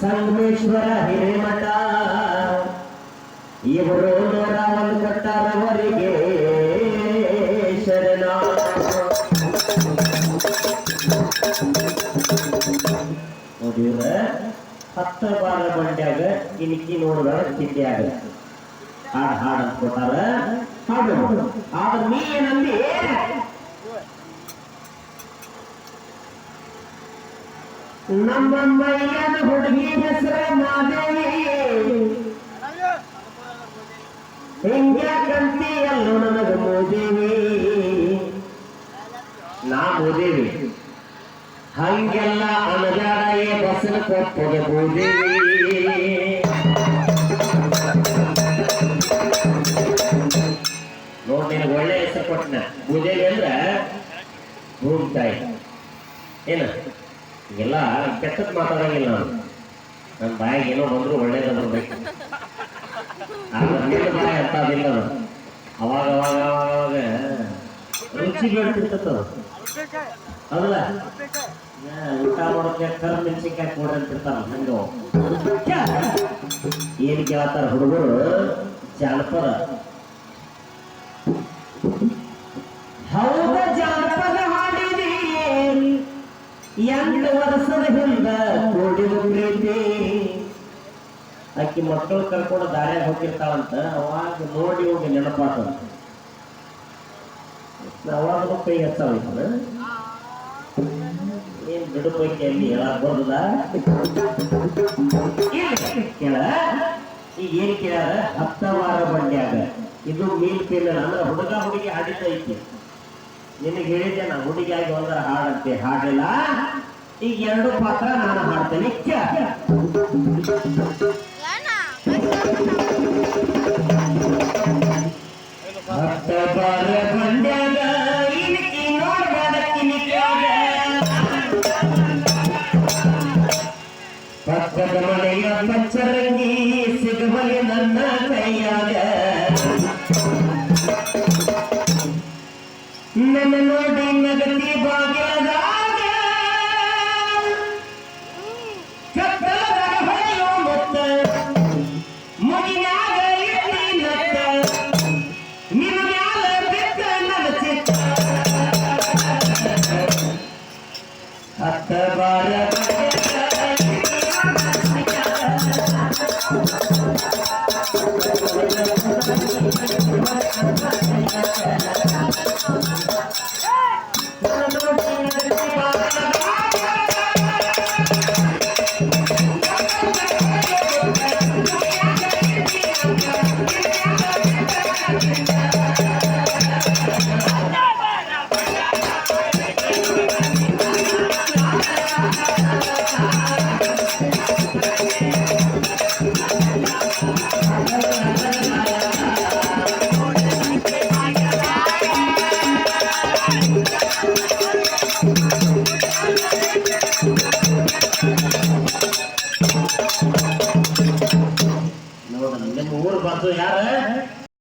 ಸಂಗಮೇಶ್ವರ ಹಿರೇಮಠ. ಇವರು ನೂರ ಒಂದು ಶರಣ ನೋಡಿದ್ರ ಹತ್ತ ಬಾರ ಬಂಡ್ಯಾಗ ಇನಿಕ್ಕಿ ನೋಡಿದ್ರ ತಿಂಡ್ಯಾಗ ಹಾಡು ಹಾಡು ಅಂತ ಕೊಟ್ಟಾರ. ಹಾಡು ಆದ್ರೆ ನೀ ಏನಂದಿ? ನಮ್ಮ ಮೈಯನ ಹುಡುಗಿ ಹೆಸರ ಮಾದೇವಿ ಹಿಂಗ್ಯಾಕಂತಿ ಅಲ್ಲ ನನಗೆ ಮೋದೇವಿ? ನಾ ಮೋದೇವಿ. ಹಂಗೆಲ್ಲ ಅನಜಾಡೇ ಬಸನ ಕೊಪ್ಪದ ಮೋದೇವಿ. ನೋಡ್ ನಿನಗೆ ಒಳ್ಳೆ ಹೆಸರು ಕೊಟ್ಟನ ಭೂದೇವಿ ಅಂದ್ರ ಭೂಮಿ ತಾಯಿ. ಏನ? ಎಲ್ಲ ಕೆಟ್ಟದ್ ಮಾತಾಡಂಗಿಲ್ಲ ನಾನು ನನ್ನ ಬಾಯಿಗೆ ಏನೋ ಬಂದ್ರು ಒಳ್ಳೇದ ಬರ್ಬೇಕು ನಿನ್ನ ಬಾಯಿ. ಅವಾಗ ಅವಾಗ ಅವಾಗ ಅವಾಗ ರುಚಿ ಬೇಡ್ತಿರ್ತದ ಹೌದಲ್ಲ? ಊಟ ಮಾಡೋಕೆ ಕರ್ ಮೆಣಸಿನ್ಕಾಯಿ ಕೊಡ್ರಿ ಅಂತಿರ್ತಾರ ಹಂಗ. ಏನ್ ಕೇಳ್ತಾರ ಹುಡುಗರು? ಜಾನಪದ ಎಂಟು ವರ್ಷದ ಹಿಂದ ಕೂಡಿದ ಪ್ರೀತಿ. ಅಕ್ಕಿ ಮಕ್ಕಳು ಕರ್ಕೊಂಡು ದಾರ್ಯಾಗ ಹೋಗಿರ್ತಾಳಂತ ಅವಾಗ ನೋಡಿ ಹೋಗಿ ನೆನಪಾತಂತ ಅವಾಗ ಕೈ ಹಚ್ಚಾವ ಏನ್ ಬಿಡು ಬಗ್ಗೆ ಅಲ್ಲಿ ಹೇಳಕ್ ಬರ್ತದ ಕೇಳ. ಈಗ ಏನ್ ಕೇಳ ಹತ್ತವಾರ ಬಂಡ್ಯಾಗ. ಇದು ಮೀನ್ ಪೀಲ್ ಅಂದ್ರೆ ಹುಡುಗ ಹುಡುಗಿ ಆಡಿತ ಐತಿ. ನಿನಗೆ ಹೇಳಿದ್ದೆ ನಾ ಹುಡುಗಿಯಾಗಿ ಒಂದರ ಹಾಡಂತೆ ಹಾಡಿಲ್ಲ ಈಗ ಎರಡು ಪಾತ್ರ ನಾನು ಹಾಡ್ತೇನೆ ಕೇಳ ಹತ್ತ ಬಾರ ಬಂಡ್ಯಾಗ ಇಣಕಿ ನೋಡ್ಯಾದ ಕಿಣಿಕ್ಯಾಗ ಪಕ್ಕದ ಮನೆಯ ಪಚ್ಚರಂಗಿ ಸಿಗಬಲಿ ನನ್ನ ಕೈಯಾಗ ನನ್ನ ನೋಡಿ ನಗತಿ ಬಾಗ್ಯದ